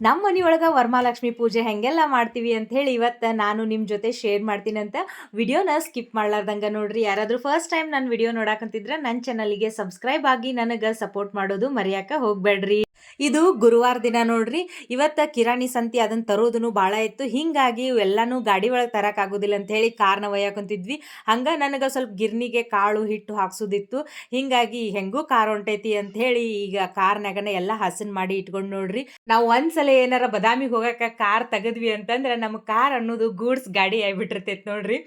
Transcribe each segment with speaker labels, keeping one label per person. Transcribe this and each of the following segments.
Speaker 1: ನಮ್ಮ ಮನೆಯೊಳಗೆ ವರಮಹಾಲಕ್ಷ್ಮಿ ಪೂಜೆ ಹೆಂಗೆಲ್ಲ ಮಾಡ್ತೀವಿ ಅಂತ ಹೇಳಿ ಇವತ್ತು ನಾನು ನಿಮ್ಮ ಜೊತೆ ಶೇರ್ ಮಾಡ್ತೀನಿ ಅಂತ ವಿಡಿಯೋನ ಸ್ಕಿಪ್ ಮಾಡ್ಲಾರ್ದಂಗೆ ನೋಡ್ರಿ. ಯಾರಾದರೂ ಫಸ್ಟ್ ಟೈಮ್ ನನ್ನ ವಿಡಿಯೋ ನೋಡಾಕಂತಿದ್ರೆ ನನ್ನ ಚಾನಲಿಗೆ ಸಬ್ಸ್ಕ್ರೈಬ್ ಆಗಿ ನನಗೆ ಸಪೋರ್ಟ್ ಮಾಡೋದು ಮರೆಯಾಕ ಹೋಗಬೇಡ್ರಿ ಇದು ಗುರುವಾರ ದಿನ ನೋಡ್ರಿ. ಇವತ್ತ ಕಿರಾಣಿ ಸಂತಿ ಅದನ್ನ ತರೋದನ್ನು ಬಹಳ ಇತ್ತು. ಹಿಂಗಾಗಿ ಎಲ್ಲಾನೂ ಗಾಡಿ ಒಳಗೆ ತರಕಾಗೋದಿಲ್ಲ ಅಂತ ಹೇಳಿ ಕಾರ್ನ ಒಯ್ಯಾಕೊಂತಿದ್ವಿ. ಹಂಗ ನನಗೆ ಸ್ವಲ್ಪ ಗಿರ್ನಿಗೆ ಕಾಳು, ಹಿಟ್ಟು ಹಾಕ್ಸೋದಿತ್ತು. ಹಿಂಗಾಗಿ ಹೆಂಗೂ ಕಾರ್ ಹೊಂಟೈತಿ ಅಂತ ಹೇಳಿ ಈಗ ಕಾರ್ನಾಗನ ಎಲ್ಲ ಹಸನ್ ಮಾಡಿ ಇಟ್ಕೊಂಡು ನೋಡ್ರಿ. ನಾವು ಒಂದ್ಸಲ ಏನಾರ ಬದಾಮಿಗೆ ಹೋಗಕ್ಕೆ ಕಾರ್ ತಗದ್ವಿ ಅಂತಂದ್ರೆ ನಮ್ಮ ಕಾರ್ ಅನ್ನೋದು ಗೂಡ್ಸ್ ಗಾಡಿ ಆಗಿಬಿಟ್ಟಿರ್ತೈತೆ ನೋಡ್ರಿ.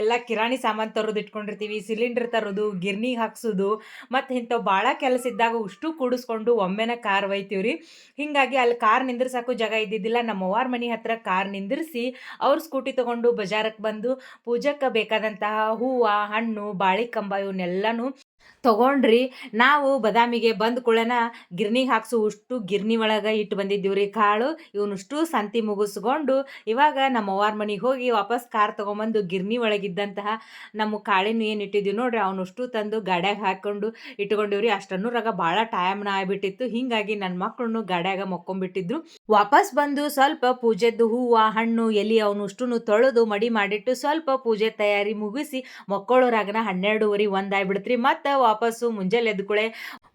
Speaker 1: ಎಲ್ಲ ಕಿರಾಣಿ ಸಾಮಾನು ತರೋದು ಇಟ್ಕೊಂಡಿರ್ತೀವಿ, ಸಿಲಿಂಡರ್ ತರೋದು, ಗಿರ್ನಿಗೆ ಹಾಕ್ಸೋದು, ಮತ್ತೆ ಇಂಥವು ಭಾಳ ಕೆಲಸ ಇದ್ದಾಗ ಅಷ್ಟು ಕೂಡಿಸ್ಕೊಂಡು ಒಮ್ಮೆನ ಕಾರ್ ಒಯ್ತೀವ್ರಿ ಹಿಂಗಾಗಿ ಅಲ್ಲಿ ಕಾರ್ ನಿಂದ್ರಸಾಕು ಜಾಗ ಇದ್ದಿದ್ದಿಲ್ಲ. ನಮ್ಮ ಅವ್ವಾರ ಮನೆ ಹತ್ರ ಕಾರ್ ನಿಂದಿರಿಸಿ ಅವ್ರ ಸ್ಕೂಟಿ ತಗೊಂಡು ಬಜಾರಕ್ಕೆ ಬಂದು ಪೂಜಕ್ಕೆ ಬೇಕಾದಂತಹ ಹೂವು, ಹಣ್ಣು, ಬಾಳಿಕಂಬ ಇವನ್ನೆಲ್ಲನೂ ತೊಗೊಂಡ್ರಿ, ನಾವು ಬದಾಮಿಗೆ ಬಂದ ಕೂಡಲೇ ಗಿರ್ನಿಗೆ ಹಾಕ್ಸು ಉಷ್ಟು ಗಿರ್ನಿ ಒಳಗೆ ಇಟ್ಟು ಬಂದಿದ್ದೀವಿ ರೀ ಕಾಳು ಇವನಷ್ಟು ಸಂತಿ ಮುಗಿಸ್ಕೊಂಡು ಇವಾಗ ನಮ್ಮ ಅವ್ವಾರ ಮನೆಗೆ ಹೋಗಿ ವಾಪಸ್ ಕಾರ್ ತೊಗೊಂಬಂದು ಗಿರ್ನಿ ಒಳಗಿದ್ದಂತಹ ನಮ್ಮ ಕಾಳಿನ ಏನು ಇಟ್ಟಿದ್ದೀವಿ ನೋಡ್ರಿ, ಅವನಷ್ಟು ತಂದು ಗಾಡ್ಯಾಗ ಹಾಕ್ಕೊಂಡು ಇಟ್ಕೊಂಡಿವ್ರಿ. ಅಷ್ಟನ್ನೂರಾಗ ಭಾಳ ಟೈಮ್ನ ಆಗಿಬಿಟ್ಟಿತ್ತು. ಹಿಂಗಾಗಿ ನನ್ನ ಮಕ್ಕಳನ್ನು ಗಾಡ್ಯಾಗ ಮಕ್ಕೊಂಬಿಟ್ಟಿದ್ರು ವಾಪಸ್ ಬಂದು ಸ್ವಲ್ಪ ಪೂಜೆದ್ದು ಹೂವು, ಹಣ್ಣು, ಎಲೆ ಅವನಷ್ಟು ತೊಳೆದು ಮಡಿ ಮಾಡಿಟ್ಟು ಸ್ವಲ್ಪ ಪೂಜೆ ತಯಾರಿ ಮುಗಿಸಿ ಮಕ್ಕಳೋರಾಗನ ಹನ್ನೆರಡುವರೆ ಒಂದಾಗ್ಬಿಡ್ತ್ರಿ ಮತ್ತು ವಾಪಸ್ಸು, ಮುಂಜಾನೆ ಎದ್ಕೊಳೆ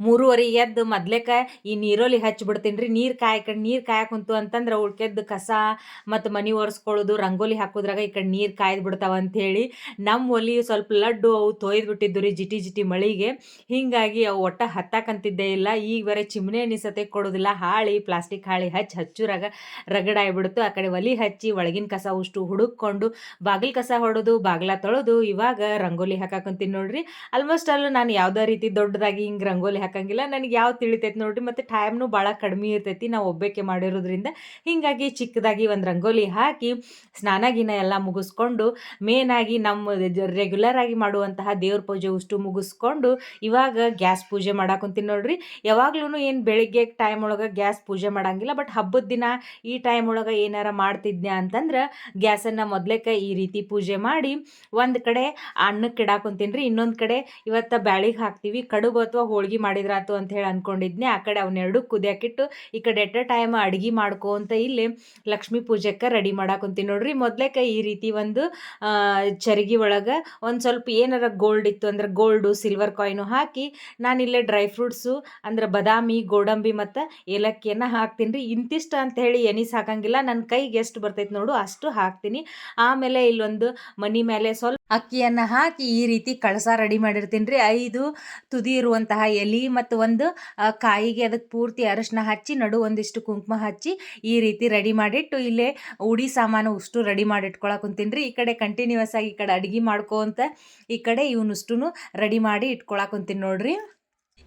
Speaker 1: ಮೂರುವರೆ ಎದ್ದು ಮೊದ್ಲೇಕ ಈ ನೀರೋಲಿ ಹಚ್ಚಿಬಿಡ್ತೀನಿ ರೀ ನೀರು ಕಾಯಕಡೆ, ನೀರು ಕಾಯಕ್ಕೆ ಕುಂತು ಅಂತಂದ್ರೆ ಉಳ್ಕೆದ್ದು ಕಸ ಮತ್ತು ಮನೆ ಒರೆಸ್ಕೊಳ್ಳೋದು, ರಂಗೋಲಿ ಹಾಕೋದ್ರಾಗ ಈ ಕಡೆ ನೀರು ಕಾಯ್ದು ಬಿಡ್ತಾವ ಅಂಥೇಳಿ ನಮ್ಮ ಒಲಿ ಸ್ವಲ್ಪ ಲಡ್ಡು ಅವು ತೊಯ್ದು ಬಿಟ್ಟಿದ್ದು ರೀ ಜಿಟಿ ಜಿಟಿ ಮಳಿಗೆ. ಹಿಂಗಾಗಿ ಅವು ಒಟ್ಟ ಹತ್ತಾಕಂತಿದ್ದೇ ಇಲ್ಲ. ಈಗ ಬೇರೆ ಚಿಮ್ನೆ ನಿಸತೆ ಕೊಡೋದಿಲ್ಲ. ಹಾಳಿ, ಪ್ಲಾಸ್ಟಿಕ್ ಹಾಳಿ ಹಚ್ಚಿ ಹಚ್ಚುರಾಗ ರಗಡಾಯ್ಬಿಡ್ತು ಆ ಕಡೆ ಒಲಿ ಹಚ್ಚಿ ಒಳಗಿನ ಕಸ ಉಷ್ಟು ಹುಡುಕೊಂಡು ಬಾಗಿಲು ಕಸ ಹೊಡೋದು, ಬಾಗ್ಲ ತೊಳೆದು, ಇವಾಗ ರಂಗೋಲಿ ಹಾಕಾಕಂತೀನಿ ನೋಡ್ರಿ. ಆಲ್ಮೋಸ್ಟ್ ಅಲ್ಲೂ ನಾನು ಯಾವುದೇ ರೀತಿ ದೊಡ್ಡದಾಗಿ ಹಿಂಗೆ ರಂಗೋಲಿ ಹಾಕಂಗಿಲ್ಲ. ನನಗೆ ಯಾವ ತಿಳಿತೈತಿ ನೋಡ್ರಿ, ಮತ್ತು ಟೈಮ್ನು ಭಾಳ ಕಡಿಮೆ ಇರ್ತೈತಿ. ನಾವು ಒಬ್ಬಕ್ಕೆ ಮಾಡಿರೋದ್ರಿಂದ ಹಿಂಗಾಗಿ ಚಿಕ್ಕದಾಗಿ ಒಂದು ರಂಗೋಲಿ ಹಾಕಿ ಸ್ನಾನ ಗಿನ ಎಲ್ಲ ಮುಗಿಸ್ಕೊಂಡು ಮೇನಾಗಿ ನಮ್ಮ ರೆಗ್ಯುಲರ್ ಆಗಿ ಮಾಡುವಂತಹ ದೇವ್ರ ಪೂಜೆ ಉಷ್ಟು ಮುಗಿಸ್ಕೊಂಡು, ಇವಾಗ ಗ್ಯಾಸ್ ಪೂಜೆ ಮಾಡಾಕೊಂತೀನಿ ನೋಡ್ರಿ. ಯಾವಾಗ್ಲೂ ಏನು ಬೆಳಿಗ್ಗೆ ಟೈಮ್ ಒಳಗೆ ಗ್ಯಾಸ್ ಪೂಜೆ ಮಾಡಂಗಿಲ್ಲ ಬಟ್ ಹಬ್ಬದ ದಿನ ಈ ಟೈಮ್ ಒಳಗೆ ಏನಾರ ಮಾಡ್ತಿದ್ನ ಅಂತಂದ್ರೆ ಗ್ಯಾಸನ್ನು ಮೊದಲೇಕ ಈ ರೀತಿ ಪೂಜೆ ಮಾಡಿ ಒಂದು ಕಡೆ ಅನ್ನಕ್ಕೆ ಇಡಾಕೊಂತೀನಿ ರೀ ಇನ್ನೊಂದು ಕಡೆ ಇವತ್ತು ಬ್ಯಾಳಿಗೆ ಹಾಕ್ತೀವಿ, ಕಡುಬು ಅಥವಾ ಹೋಳ್ಗೆ ಮಾಡಿದ್ರಾತು ಅಂತ ಹೇಳಿ ಅಂದ್ಕೊಂಡಿದ್ನೆ ಆ ಕಡೆ ಅವನ್ನೆರಡು ಕುದಿಯಾಕಿಟ್ಟು ಈ ಕಡೆ ಎಟ್ ಟೈಮ್ ಅಡುಗೆ ಮಾಡ್ಕೊ ಅಂತ ಇಲ್ಲಿ ಲಕ್ಷ್ಮೀ ಪೂಜೆಗೆ ರೆಡಿ ಮಾಡಾಕೊಂತೀನಿ. ನೋಡ್ರಿ ಮೊದ್ಲೇಕ ಈ ರೀತಿ ಒಂದು ಚರಗಿ ಒಳಗೆ ಒಂದು ಸ್ವಲ್ಪ ಏನಾರ ಗೋಲ್ಡ್ ಇತ್ತು ಅಂದ್ರೆ ಗೋಲ್ಡು, ಸಿಲ್ವರ್ ಕಾಯಿನು ಹಾಕಿ ನಾನು ಇಲ್ಲೇ ಡ್ರೈ ಫ್ರೂಟ್ಸು ಅಂದ್ರೆ ಬಾದಾಮಿ, ಗೋಡಂಬಿ ಮತ್ತು ಏಲಕ್ಕಿಯನ್ನು ಹಾಕ್ತೀನಿ. ರೀ ಇಂತಿಷ್ಟು ಅಂತ ಹೇಳಿ ಎನಿಸ್ ಹಾಕಂಗಿಲ್ಲ ನನ್ನ ಕೈಗೆ ಎಷ್ಟು ಬರ್ತೈತೆ ನೋಡು ಅಷ್ಟು ಹಾಕ್ತೀನಿ. ಆಮೇಲೆ ಇಲ್ಲೊಂದು ಮನಿ ಮೇಲೆ ಸ್ವಲ್ಪ ಅಕ್ಕಿಯನ್ನು ಹಾಕಿ ಈ ರೀತಿ ಕಳಸ ರೆಡಿ ಮಾಡಿರ್ತೀನಿ ರೀ ಐದು ತುದಿ ಇರುವಂತಹ ಎಲೆ ಮತ್ತು ಒಂದು ಕಾಯಿಗೆ ಅದಕ್ಕೆ ಪೂರ್ತಿ ಅರಶಿನ ಹಚ್ಚಿ, ನಡು ಒಂದಿಷ್ಟು ಕುಂಕುಮ ಹಚ್ಚಿ ಈ ರೀತಿ ರೆಡಿ ಮಾಡಿಟ್ಟು ಇಲ್ಲೇ ಉಡಿ ಸಾಮಾನು ಉಷ್ಟು ರೆಡಿ ಮಾಡಿಟ್ಕೊಳಕ್ಕೆ ಕುಂತೀನಿ ರೀ ಈ ಕಡೆ ಕಂಟಿನ್ಯೂಸ್ ಆಗಿ ಈ ಕಡೆ ಅಡುಗೆ ಮಾಡ್ಕೊ ಅಂತ ಈ ಕಡೆ ಇವನ್ನಷ್ಟು ರೆಡಿ ಮಾಡಿ ಇಟ್ಕೊಳಕ್ಕೆ ಕುಂತೀನಿ ನೋಡ್ರಿ.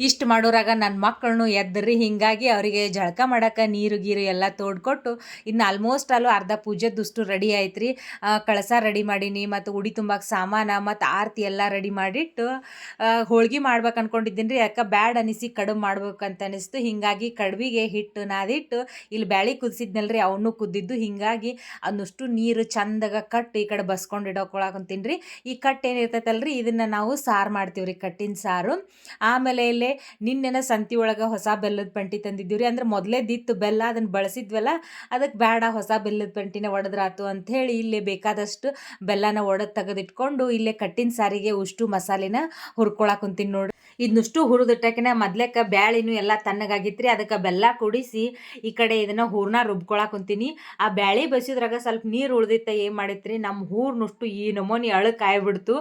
Speaker 1: ಇಷ್ಟು ಮಾಡೋರಾಗ ನನ್ನ ಮಕ್ಕಳನ್ನು ಎದ್ರಿ ಹಿಂಗಾಗಿ ಅವರಿಗೆ ಜಳಕ ಮಾಡೋಕೆ ನೀರು ಗೀರು ಎಲ್ಲ ತೋಡ್ಕೊಟ್ಟು ಇನ್ನು ಆಲ್ಮೋಸ್ಟ್ ಅಲ್ಲೂ ಅರ್ಧ ಪೂಜೆ ದುಷ್ಟು ರೆಡಿ ಆಯ್ತು ರೀ ಕಳಸ ರೆಡಿ ಮಾಡೀನಿ ಮತ್ತು ಉಡಿ ತುಂಬಕ್ಕೆ ಸಾಮಾನ ಮತ್ತು ಆರತಿ ಎಲ್ಲ ರೆಡಿ ಮಾಡಿಟ್ಟು ಹೋಳ್ಗೆ ಮಾಡ್ಬೇಕು ಅನ್ಕೊಂಡಿದ್ದೀನಿ ರೀ ಯಾಕೆ ಬ್ಯಾಡ್ ಅನಿಸಿ ಕಡುಬು ಮಾಡ್ಬೇಕಂತ ಅನಿಸ್ತು. ಹಿಂಗಾಗಿ ಕಡುಬಿಗೆ ಹಿಟ್ಟು ನಾದಿಟ್ಟು ಇಲ್ಲಿ ಬ್ಯಾಳಿ ಕುದಿಸಿದ್ನಲ್ಲ ರೀ ಅವನು ಕುದ್ದಿದ್ದು. ಹಿಂಗಾಗಿ ಅದನ್ನಷ್ಟು ನೀರು ಚಂದಾಗ ಕಟ್ಟು ಈ ಕಡೆ ಬಸ್ಕೊಂಡು ಇಡೋಕೊಳಕಂತೀನಿ ರೀ ಈ ಕಟ್ಟು ಏನಿರ್ತೈತಲ್ಲ ರೀ ಇದನ್ನು ನಾವು ಸಾರು ಮಾಡ್ತೀವಿ ರೀ ಕಟ್ಟಿನ ಸಾರು. ಆಮೇಲೆ ಇಲ್ಲೇ ನಿನ್ನೆನ ಸಂತಿ ಒಳಗೆ ಹೊಸ ಬೆಲ್ಲದ ಪಂಟಿ ತಂದಿದ್ದೀವಿ ರೀ ಅಂದ್ರೆ ಮೊದಲೇ ದಿತ್ತು ಬೆಲ್ಲ ಅದನ್ನು ಬಳಸಿದ್ವಲ್ಲ ಅದಕ್ಕೆ ಬೇಡ ಹೊಸ ಬೆಲ್ಲದ ಪಂಟಿನ ಒಡೆದ್ರಾತು ಅಂಥೇಳಿ ಇಲ್ಲೇ ಬೇಕಾದಷ್ಟು ಬೆಲ್ಲನ ಒಡೆದು ತೆಗೆದಿಟ್ಕೊಂಡು ಇಲ್ಲೇ ಕಟ್ಟಿನ ಸಾರಿಗೆ ಉಷ್ಟು ಮಸಾಲೆನ ಹುರ್ಕೊಳಕ್ ಕುಂತೀನಿ ನೋಡಿ ಇದನ್ನಷ್ಟು ಹುರಿದಿಟ್ಟಕಿನ ಮೊದ್ಲೇಕ ಬ್ಯಾಳಿನೂ ಎಲ್ಲ ತಣ್ಣಗಾಗಿತ್ತು ರೀ ಅದಕ್ಕೆ ಬೆಲ್ಲ ಕುಡಿಸಿ ಈ ಕಡೆ ಇದನ್ನ ಹೂರ್ನ ರುಬ್ಕೊಳಕ್ ಕುಂತೀನಿ. ಆ ಬ್ಯಾಳಿ ಬಸಿದ್ರಾಗ ಸ್ವಲ್ಪ ನೀರು ಉಳ್ದಿತ್ತ ಏನು ಮಾಡಿತ್ರಿ? ನಮ್ಮ ಹೂರ್ನಷ್ಟು ಈ ನಮೂನಿ ಅಳಕಾಯ್ಬಿಡ್ತು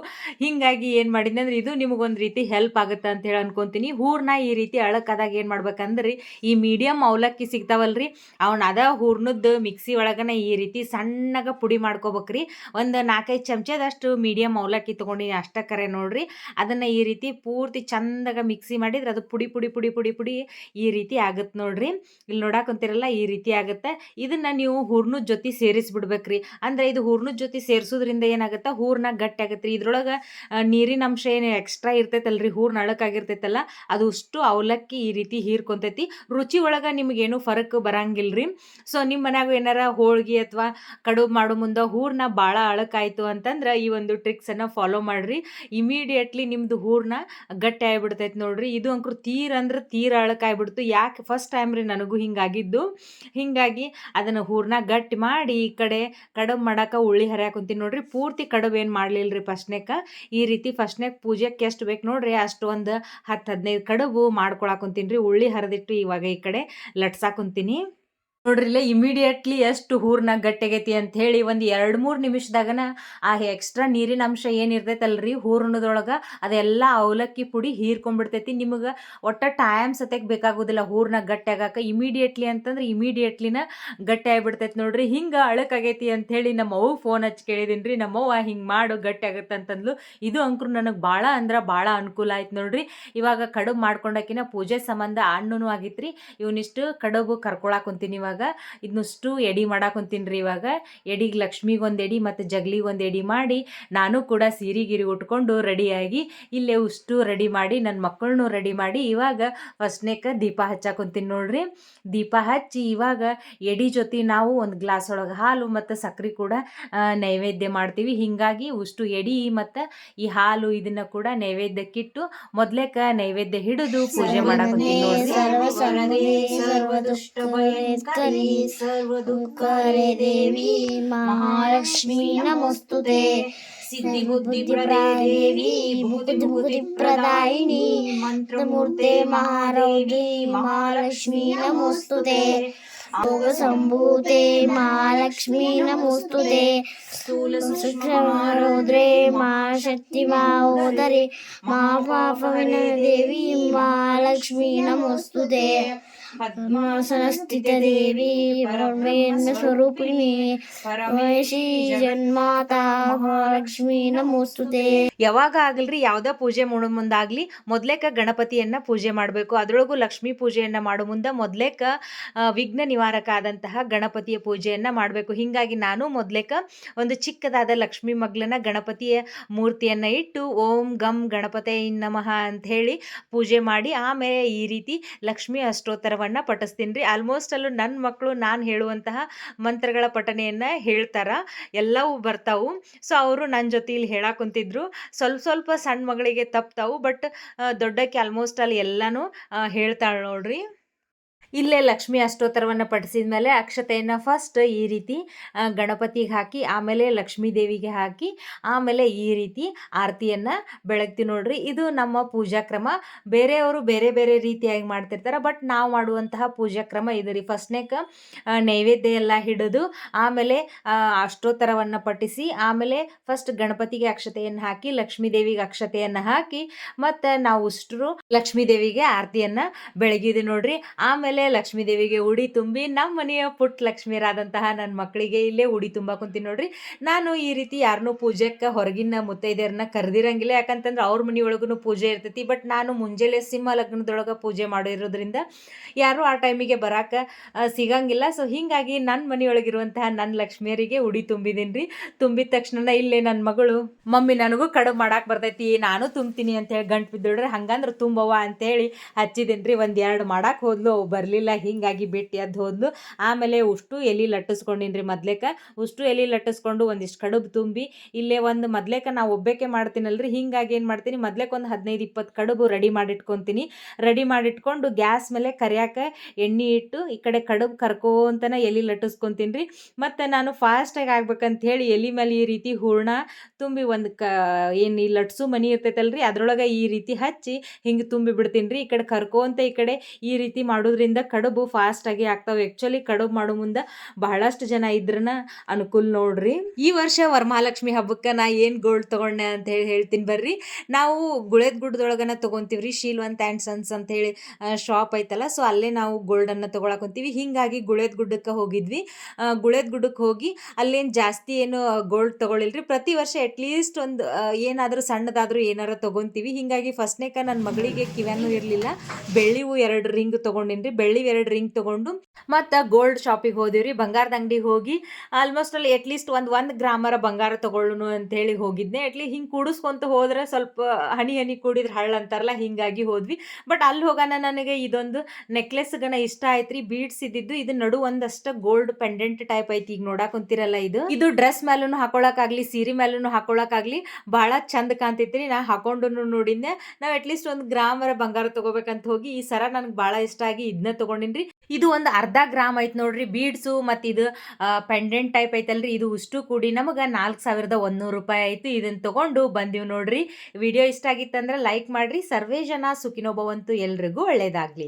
Speaker 1: ಹಿಂಗಾಗಿ ಏನು ಮಾಡಿದ್ನಿ ಅಂದ್ರೆ ಇದು ನಿಮಗೊಂದು ರೀತಿ ಹೆಲ್ಪ್ ಆಗುತ್ತೆ ಅಂತ ಹೇಳಿ ಅನ್ಕೊಂತೀನಿ. ಹೂರ್ನ ಈ ರೀತಿ ಅಳಕದಾಗ ಏನು ಮಾಡ್ಬೇಕಂದ್ರಿ? ಈ ಮೀಡಿಯಮ್ ಅವಲಕ್ಕಿ ಸಿಗ್ತಾವಲ್ರಿ. ಅವನ್ನ ಅದ ಹೂರ್ನದ್ದು ಮಿಕ್ಸಿ ಒಳಗನೆ ಈ ರೀತಿ ಸಣ್ಣಗೆ ಪುಡಿ ಮಾಡ್ಕೋಬೇಕ್ರಿ. ಒಂದು ನಾಲ್ಕೈದು ಚಮಚದಷ್ಟು ಮೀಡಿಯಮ್ ಅವಲಕ್ಕಿ ತೊಗೊಂಡಿನಿ ಅಷ್ಟ ಕರೆ ನೋಡ್ರಿ. ಅದನ್ನು ಈ ರೀತಿ ಪೂರ್ತಿ ಚಂದಾಗ ಮಿಕ್ಸಿ ಮಾಡಿದ್ರೆ ಅದು ಪುಡಿ ಪುಡಿ ಪುಡಿ ಪುಡಿ ಪುಡಿ ಈ ರೀತಿ ಆಗುತ್ತೆ ನೋಡ್ರಿ. ಇಲ್ಲಿ ನೋಡಾಕೊಂತಿರಲ್ಲ ಈ ರೀತಿ ಆಗುತ್ತೆ. ಇದನ್ನು ನೀವು ಹೂರ್ನದ ಜೊತೆ ಸೇರಿಸ್ಬಿಡ್ಬೇಕ್ರಿ. ಅಂದ್ರೆ ಇದು ಹೂರ್ನದ ಜೊತೆ ಸೇರಿಸೋದ್ರಿಂದ ಏನಾಗುತ್ತೆ? ಹೂರ್ನ ಗಟ್ಟಿ ಆಗತ್ತೆ ರೀ ಇದ್ರೊಳಗೆ ನೀರಿನ ಅಂಶ ಏನು ಎಕ್ಸ್ಟ್ರಾ ಇರ್ತೈತಲ್ರಿ? ಹೂರ್ನ ಅಳಕಾಗಿರ್ತೈತಲ್ಲ? ಅದು ಅಷ್ಟು ಅವಲಕ್ಕಿ ಈ ರೀತಿ ಹೀರ್ಕೊಂತೈತಿ. ರುಚಿ ಒಳಗೆ ನಿಮಗೇನು ಫರಕ್ ಬರಂಗಿಲ್ಲ ರೀ ಸೊ ನಿಮ್ಮ ಮನ್ಯಾಗ ಏನಾರ ಹೋಳ್ಗೆ ಅಥವಾ ಕಡುಬು ಮಾಡೋ ಮುಂದೆ ಹೂರ್ನ ಭಾಳ ಅಳಕಾಯಿತು ಅಂತಂದ್ರೆ ಈ ಒಂದು ಟ್ರಿಕ್ಸನ್ನು ಫಾಲೋ ಮಾಡಿರಿ. ಇಮಿಡಿಯೇಟ್ಲಿ ನಿಮ್ಮದು ಹೂರ್ನ ಗಟ್ಟಿ ಆಗಿಬಿಡ್ತೈತೆ ನೋಡ್ರಿ. ಇದು ಅಂಕರು ತೀರ ಅಂದ್ರೆ ತೀರ ಅಳಕಾಯ್ಬಿಡ್ತು. ಯಾಕೆ? ಫಸ್ಟ್ ಟೈಮ್ ರೀ ನನಗೂ ಹಿಂಗಾಗಿದ್ದು. ಹಿಂಗಾಗಿ ಅದನ್ನು ಹೂರ್ನ ಗಟ್ಟಿ ಮಾಡಿ ಈ ಕಡೆ ಕಡುಬು ಮಾಡಕ್ಕೆ ಉಳ್ಳಿ ಹರಿಯಾಕೊಂತೀನಿ ನೋಡ್ರಿ. ಪೂರ್ತಿ ಕಡುಬು ಏನು ಮಾಡಲಿಲ್ಲ ರೀ ಫಸ್ಟ್ನೇಕ ಈ ರೀತಿ ಫಸ್ಟ್ನೇಕ ಪೂಜೆಗೆ ಎಷ್ಟು ಬೇಕು ನೋಡ್ರಿ? ಅಷ್ಟು ಒಂದು ಹತ್ತು ಹದಿನೈದು ಕಡುಬು ಮಾಡ್ಕೊಳಕೊಂತೀನಿ ರೀ ಉಳ್ಳಿ ಹರಿದಿಟ್ಟು ಇವಾಗ ಈ ಕಡೆ ಲಟ್ಸಾಕೊಂತೀನಿ ನೋಡ್ರಿ ಇಲ್ಲ ಇಮಿಡಿಯೇಟ್ಲಿ ಎಷ್ಟು ಹೂರ್ನ ಗಟ್ಟೆಗೈತಿ ಅಂತ ಹೇಳಿ ಒಂದು ಎರಡು ಮೂರು ನಿಮಿಷದಾಗನ ಆ ಎಕ್ಸ್ಟ್ರಾ ನೀರಿನ ಅಂಶ ಏನಿರ್ತೈತಲ್ರಿ ಹೂರ್ಣದೊಳಗೆ ಅದೆಲ್ಲ ಅವಲಕ್ಕಿ ಪುಡಿ ಹೀರ್ಕೊಂಡ್ಬಿಡ್ತೈತಿ. ನಿಮಗೆ ಒಟ್ಟ ಟೈಮ್ ಸತ್ಯಕ್ಕೆ ಬೇಕಾಗೋದಿಲ್ಲ ಹೂರ್ನ ಗಟ್ಟೆ ಆಗಾಕ. ಇಮಿಡಿಯೇಟ್ಲಿ ಅಂತಂದ್ರೆ ಇಮಿಡಿಯೇಟ್ಲಿನ ಗಟ್ಟೆ ಆಗಿಬಿಡ್ತೈತಿ ನೋಡ್ರಿ. ಹಿಂಗೆ ಅಳಕಾಗೈತಿ ಅಂತ ಹೇಳಿ ನಮ್ಮ ಅವ್ವ ಫೋನ್ ಹಚ್ಚಿ ಕೇಳಿದೀನಿ ರೀ ನಮ್ಮವ್ವ ಹಿಂಗೆ ಮಾಡು ಗಟ್ಟೆ ಆಗುತ್ತೆ ಅಂತಂದ್ಲು. ಇದು ಅಂಕರು ನನಗೆ ಭಾಳ ಅಂದ್ರೆ ಭಾಳ ಅನುಕೂಲ ಆಯ್ತು ನೋಡ್ರಿ. ಇವಾಗ ಕಡುಬು ಮಾಡ್ಕೊಂಡಾಕಿನ ಪೂಜೆ ಸಂಬಂಧ ಹಣ್ಣು ಆಗಿತ್ರಿ. ಇವನಿಷ್ಟು ಕಡುಬು ಕರ್ಕೊಳಕೊಂತೀನಿ ಇವಾಗ. ಇದನ್ನಷ್ಟು ಎಡಿ ಮಾಡಾಕೊಂತೀನಿ ಇವಾಗ. ಎಡಿಗೆ ಲಕ್ಷ್ಮಿಗೆ ಒಂದು ಎಡಿ ಮತ್ತು ಜಗ್ಲಿಗೆ ಒಂದು ಎಡಿ ಮಾಡಿ ನಾನು ಕೂಡ ಸೀರೆ ಗಿರಿ ಉಟ್ಕೊಂಡು ರೆಡಿಯಾಗಿ ಇಲ್ಲೇ ಉಷ್ಟು ರೆಡಿ ಮಾಡಿ ನನ್ನ ಮಕ್ಕಳನ್ನೂ ರೆಡಿ ಮಾಡಿ ಇವಾಗ ಫಸ್ಟ್ನೇಕ ದೀಪ ಹಚ್ಚಾಕೊಂತೀನಿ ನೋಡ್ರಿ. ದೀಪ ಹಚ್ಚಿ ಇವಾಗ ಎಡಿ ಜೊತೆ ನಾವು ಒಂದು ಗ್ಲಾಸ್ ಒಳಗೆ ಹಾಲು ಮತ್ತು ಸಕ್ಕರೆ ಕೂಡ ನೈವೇದ್ಯ ಮಾಡ್ತೀವಿ. ಹೀಗಾಗಿ ಉಷ್ಟು ಎಡಿ ಮತ್ತು ಈ ಹಾಲು ಇದನ್ನು ಕೂಡ ನೈವೇದ್ಯಕ್ಕಿಟ್ಟು ಮೊದ್ಲೇಕ ನೈವೇದ್ಯ ಹಿಡಿದು ಪೂಜೆ ಮಾಡಾಕೊಂತೀನಿ ನೋಡ್ರಿ.
Speaker 2: ಸರ್ವದುಷ್ಟಭಯಂಕರಿ ಸರ್ವದುಃಖರೆ ದೇವಿ, ಮಹಾಲಕ್ಷ್ಮೀ ನಮಸ್ತುತೆ.
Speaker 1: ಸಿದ್ಧಿ
Speaker 2: ಬುದ್ಧಿ ದೇವಿ ಬುದ್ಧಿ ಬುದ್ಧಿ ಪ್ರದಾಯಿನಿ ಮಂತ್ರಮೂರ್ತೆ ಮಹಾರೋಗಿ ಮಹಾಲಕ್ಷ್ಮೀ ನಮಸ್ತುತೆ. ಭೋಗ ಸಂಭೂತೆ ಮಾ ಶಕ್ತಿ ಮಾ ಮಹಾಶಕ್ತಿ ಮಾ ಮಹಾಪಾಪವಿನ ದೇವಿ ಮಹಾಲಕ್ಷ್ಮೀ ನಮಸ್ತುತೆ. ಪದ್ಮಾಸನಸ್ಥಿತ ದೇವಿ ಪರಮೇಶ್ವರ ಸ್ವರೂಪಿಣಿ. ಪರಮೇಶಿ ಜನ್ಮಾತಾ ಮಹಾಲಕ್ಷ್ಮೀ ನಮೋಸ್ತು
Speaker 1: ಯಾವಾಗ ಆಗಲ್ರಿ ಯಾವುದೇ ಪೂಜೆ ಮಾಡೋ ಮುಂದಾಗ್ಲಿ. ಮೊದ್ಲೇಕ ಗಣಪತಿಯನ್ನ ಪೂಜೆ ಮಾಡಬೇಕು. ಅದರೊಳಗೂ ಲಕ್ಷ್ಮೀ ಪೂಜೆಯನ್ನ ಮಾಡೋ ಮುಂದೆ ಮೊದ್ಲೇಕ ವಿಘ್ನ ವಿಘ್ನ ನಿವಾರಕ ಆದಂತಹ ಗಣಪತಿಯ ಪೂಜೆಯನ್ನು ಮಾಡಬೇಕು. ಹೀಗಾಗಿ ನಾನು ಮೊದಲೇಕ ಒಂದು ಚಿಕ್ಕದಾದ ಲಕ್ಷ್ಮಿ ಮಗ್ಲನ ಗಣಪತಿಯ ಮೂರ್ತಿಯನ್ನ ಇಟ್ಟು ಓಂ ಗಮ್ ಗಣಪತೆ ನಮಃ ಅಂತ ಹೇಳಿ ಪೂಜೆ ಮಾಡಿ ಆಮೇಲೆ ಈ ರೀತಿ ಲಕ್ಷ್ಮಿ ಅಷ್ಟೋತ್ತರವನ್ನು ಪಠಿಸ್ತೀನಿ ರೀ. ಆಲ್ಮೋಸ್ಟ್ ಅಲ್ಲೂ ನನ್ನ ಮಕ್ಕಳು ನಾನು ಹೇಳುವಂತಹ ಮಂತ್ರಗಳ ಪಠನೆಯನ್ನು ಹೇಳ್ತಾರ, ಎಲ್ಲವೂ ಬರ್ತಾವು. ಸೊ ಅವರು ನನ್ನ ಜೊತೆ ಇಲ್ಲಿ ಹೇಳಕ್ಕಂತಿದ್ರು ಸ್ವಲ್ಪ ಸ್ವಲ್ಪ ಸಣ್ಣ ಮಗಳಿಗೆ ತಪ್ತಾವು ಬಟ್ ದೊಡ್ಡಕ್ಕೆ ಆಲ್ಮೋಸ್ಟ್ ಅಲ್ಲಿ ಎಲ್ಲನೂ ಹೇಳ್ತಾಳೆ ನೋಡ್ರಿ. ಇಲ್ಲೇ ಲಕ್ಷ್ಮಿ ಅಷ್ಟೋತ್ತರವನ್ನು ಪಠಿಸಿದ ಮೇಲೆ ಅಕ್ಷತೆಯನ್ನು ಫಸ್ಟ್ ಈ ರೀತಿ ಗಣಪತಿಗೆ ಹಾಕಿ, ಆಮೇಲೆ ಲಕ್ಷ್ಮೀ ದೇವಿಗೆ ಹಾಕಿ, ಆಮೇಲೆ ಈ ರೀತಿ ಆರತಿಯನ್ನು ಬೆಳಗ್ತೀವಿ ನೋಡ್ರಿ. ಇದು ನಮ್ಮ ಪೂಜಾ ಕ್ರಮ. ಬೇರೆಯವರು ಬೇರೆ ಬೇರೆ ರೀತಿಯಾಗಿ ಮಾಡ್ತಿರ್ತಾರೆ ಬಟ್ ನಾವು ಮಾಡುವಂತಹ ಪೂಜಾ ಕ್ರಮ ಇದು ರೀ. ಫಸ್ಟ್ನೇಕ ನೈವೇದ್ಯ ಎಲ್ಲ ಹಿಡಿದು, ಆಮೇಲೆ ಅಷ್ಟೋತ್ತರವನ್ನು ಪಠಿಸಿ, ಆಮೇಲೆ ಫಸ್ಟ್ ಗಣಪತಿಗೆ ಅಕ್ಷತೆಯನ್ನು ಹಾಕಿ, ಲಕ್ಷ್ಮೀ ದೇವಿಗೆ ಅಕ್ಷತೆಯನ್ನು ಹಾಕಿ, ಮತ್ತು ನಾವು ಉಷ್ಟರು ಲಕ್ಷ್ಮೀ ದೇವಿಗೆ ಆರತಿಯನ್ನು ಬೆಳಗಿದ್ವಿ ನೋಡ್ರಿ. ಆಮೇಲೆ ಲಕ್ಷ್ಮೀ ದೇವಿಗೆ ಉಡಿ ತುಂಬಿ ನಮ್ಮ ಮನೆಯ ಪುಟ್ಟ ಲಕ್ಷ್ಮೀರಾದಂತಹ ನನ್ನ ಮಕ್ಕಳಿಗೆ ಇಲ್ಲೇ ಉಡಿ ತುಂಬ ಕುಂತೀನಿ ನೋಡ್ರಿ. ನಾನು ಈ ರೀತಿ ಯಾರನ್ನೂ ಪೂಜೆಕ್ಕೆ ಹೊರಗಿನ ಮುತ್ತೈದೆಯರನ್ನ ಕರೆದಿರಂಗಿಲ್ಲ. ಯಾಕಂತಂದ್ರೆ ಅವ್ರ ಮನೆಯೊಳಗೂ ಪೂಜೆ ಇರ್ತೈತಿ. ಬಟ್ ನಾನು ಮುಂಜಾನೆ ಸಿಂಹ ಲಗ್ನದೊಳಗೆ ಪೂಜೆ ಮಾಡಿರೋದ್ರಿಂದ ಯಾರು ಆ ಟೈಮಿಗೆ ಬರಾಕ ಸಿಗಂಗಿಲ್ಲ. ಸೊ ಹೀಗಾಗಿ ನನ್ನ ಮನೆಯೊಳಗಿರುವಂತಹ ನನ್ನ ಲಕ್ಷ್ಮಿಯರಿಗೆ ಉಡಿ ತುಂಬಿದೀನಿ ರೀ ತುಂಬಿದ ತಕ್ಷಣ ಇಲ್ಲೇ ನನ್ನ ಮಗಳು, ಮಮ್ಮಿ, ನನಗೂ ಕಡುಬು ಮಾಡಕ್ಕೆ ಬರ್ತೈತಿ. ನಾನು ತುಂಬ್ತೀನಿ ಅಂತ ಹೇಳಿ ಗಂಟು ಬಿದ್ದೋಡ್ರಿ ಹಂಗಂದ್ರೆ ತುಂಬವ ಅಂತೇಳಿ ಹಚ್ಚಿದ್ದೀನಿ ರೀ ಒಂದು ಎರಡು ಮಾಡಕ್ಕೆ ಹೋದ್ಲು ಅವು ಬರಲಿಲ್ಲ, ಹಿಂಗಾಗಿ ಬಿಟ್ಟು ಅದು ಹೋದ್ಲು. ಆಮೇಲೆ ಉಷ್ಟು ಎಲೆ ಲಟ್ಟಿಸ್ಕೊಂಡಿನ್ರಿ ಮೊದ್ಲೇಕ. ಉಷ್ಟು ಎಲೆ ಲಟ್ಟಿಸ್ಕೊಂಡು ಒಂದಿಷ್ಟು ಕಡುಬು ತುಂಬಿ, ಇಲ್ಲೇ ಒಂದು ಮೊದ್ಲೇಕ ನಾವು ಒಬ್ಬಕ್ಕೆ ಮಾಡ್ತೀನಲ್ರಿ, ಹಿಂಗಾಗಿ ಏನು ಮಾಡ್ತೀನಿ, ಮೊದ್ಲೇಕ ಒಂದು ಹದಿನೈದು ಇಪ್ಪತ್ತು ಕಡುಬು ರೆಡಿ ಮಾಡಿಟ್ಕೊತೀನಿ. ರೆಡಿ ಮಾಡಿಟ್ಕೊಂಡು ಗ್ಯಾಸ್ ಮೇಲೆ ಕರಿಯಾಕ ಎಣ್ಣೆ ಇಟ್ಟು ಈ ಕಡೆ ಕಡುಬು ಕರ್ಕೋಂತನ ಎಲೆ ಲಟ್ಟಿಸ್ಕೊತೀನಿ ರೀ ಮತ್ತು ನಾನು ಫಾಸ್ಟಾಗಿ ಆಗ್ಬೇಕಂತ ಹೇಳಿ ಎಲೆ ಮೇಲೆ ಈ ರೀತಿ ಹೂರ್ಣ ತುಂಬಿ ಒಂದು ಕ, ಏನು ಈ ಲಟ್ಸು ಮನಿ ಇರ್ತೈತಲ್ರಿ, ಅದರೊಳಗೆ ಈ ರೀತಿ ಹಚ್ಚಿ ಹಿಂಗೆ ತುಂಬಿ ಬಿಡ್ತೀನಿ ರೀ ಈ ಕಡೆ ಕರ್ಕೋಂತ ಈ ಕಡೆ ಈ ರೀತಿ ಮಾಡೋದ್ರಿಂದ ಕಡುಬು ಫಾಸ್ಟಾಗಿ ಆಗ್ತಾವೆ. ಆ್ಯಕ್ಚುಲಿ ಕಡುಬು ಮಾಡೋ ಮುಂದೆ ಬಹಳಷ್ಟು ಜನ ಇದ್ರನ ಅನುಕೂಲ ನೋಡ್ರಿ. ಈ ವರ್ಷ ವರಮಹಾಲಕ್ಷ್ಮಿ ಹಬ್ಬಕ್ಕೆ ನಾ ಏನು ಗೋಲ್ಡ್ ತೊಗೊಂಡೆ ಅಂತ ಹೇಳಿ ಹೇಳ್ತೀನಿ ಬರ್ರಿ. ನಾವು ಗುಳೇದ ಗುಡ್ದೊಳಗನ ತೊಗೊತೀವಿ ಶೀಲ್ವಂತ್ ಆ್ಯಂಡ್ ಸನ್ಸ್ ಅಂತ ಹೇಳಿ ಶಾಪ್ ಐತಲ್ಲ. ಸೊ ಅಲ್ಲೇ ನಾವು ಗೋಲ್ಡನ್ನು ತೊಗೊಳಕೊಂತೀವಿ. ಹಿಂಗಾಗಿ ಗುಳೇದ ಗುಡ್ಡಕ್ಕೆ ಹೋಗಿದ್ವಿ. ಗುಳೇದ ಗುಡ್ಡಕ್ಕೆ ಹೋಗಿ ಅಲ್ಲೇನು ಜಾಸ್ತಿ ಏನು ಗೋಲ್ಡ್ ತೊಗೊಳಿಲ್ರಿ. ಪ್ರತಿ ವರ್ಷ ಅಟ್ಲೀಸ್ಟ್ ಒಂದು ಏನಾದರೂ ಸಣ್ಣದಾದರೂ ಏನಾರ ತೊಗೊತೀವಿ. ಹಿಂಗಾಗಿ ಫಸ್ಟ್ನೇಕ ನನ್ನ ಮಗಳಿಗೆ ಕಿವ್ಯಾನು ಇರಲಿಲ್ಲ. ಬೆಳ್ಳಿವು ಎರಡು ರಿಂಗ್ ತೊಗೊಂಡಿನಿ ರೀ ಬೆಳ್ಳಿ ಎರಡು ರಿಂಗ್ ತಗೊಂಡು ಮತ್ತು ಗೋಲ್ಡ್ ಶಾಪಿಗೆ ಹೋದಿವ್ರಿ. ಬಂಗಾರದ ಅಂಗಡಿಗೆ ಹೋಗಿ ಆಲ್ಮೋಸ್ಟ್ ಅಲ್ಲಿ ಅಟ್ಲೀಸ್ಟ್ ಒಂದು ಒಂದು ಗ್ರಾಮರ ಬಂಗಾರ ತಗೊಳ್ಳುನು ಅಂತ ಹೇಳಿ ಹೋಗಿದ್ನೆ ಅಟ್ಲಿ ಹಿಂಗೆ ಕೂಡಿಸ್ಕೊಂತ ಹೋದ್ರೆ ಸ್ವಲ್ಪ ಹನಿ ಹನಿ ಕೂಡಿದ್ರೆ ಹಳ್ಳ ಅಂತಾರಲ್ಲ, ಹಿಂಗಾಗಿ ಹೋದ್ವಿ. ಬಟ್ ಅಲ್ಲಿ ಹೋಗೋಣ ನನಗೆ ಇದೊಂದು ನೆಕ್ಲೆಸ್ ಗಣ ಇಷ್ಟ ಆಯ್ತ್ರಿ. ಬೀಡ್ಸ್ ಇದ್ದಿದ್ದು ಇದು ನಡು ಒಂದಷ್ಟು ಗೋಲ್ಡ್ ಪೆಂಡೆಂಟ್ ಟೈಪ್ ಐತಿ. ಈಗ ನೋಡಕ್ ಕುಂತಿರಲ್ಲ ಇದು. ಇದು ಡ್ರೆಸ್ ಮೇಲೂ ಹಾಕೊಳಕಾಗ್ಲಿ ಸೀರೆ ಮೇಲೂ ಹಾಕೊಳಕಾಗ್ಲಿ ಬಹಳ ಚಂದ ಕಾಣ್ತೈತ್ರಿ. ನಾ ಹಾಕೊಂಡು ನೋಡಿದ್ದೆ ನಾವ್ ಅಟ್ಲೀಸ್ಟ್ ಒಂದು ಗ್ರಾಮರ ಬಂಗಾರ ತಗೋಬೇಕಂತ ಹೋಗಿ ಈ ಸರ ನನಗೆ ಬಹಳ ಇಷ್ಟ ಆಗಿ ಇದನ್ನ ತಗೊಂಡಿನ್ರಿ. ಇದು ಒಂದು ಅರ್ಧ ಗ್ರಾಮ್ ಐತ್ ನೋಡ್ರಿ ಬೀಡ್ಸು ಮತ್ತು ಇದು ಪೆಂಡೆಂಟ್ ಟೈಪ್ ಐತಲ್ರಿ. ಇದು ಉಷ್ಟು ಕೂಡಿ ನಮಗೆ ನಾಲ್ಕು ಸಾವಿರದ ಒಂದೂರು ರೂಪಾಯಿ ಆಯ್ತು. ಇದನ್ನ ತಗೊಂಡು ಬಂದೀವಿ ನೋಡ್ರಿ. ವಿಡಿಯೋ ಇಷ್ಟ ಆಗಿತ್ತಂದ್ರೆ ಲೈಕ್ ಮಾಡ್ರಿ. ಸರ್ವೇ ಜನ ಸುಖಿನೋಭವಂತು ಎಲ್ರಿಗೂ ಒಳ್ಳೇದಾಗ್ಲಿ.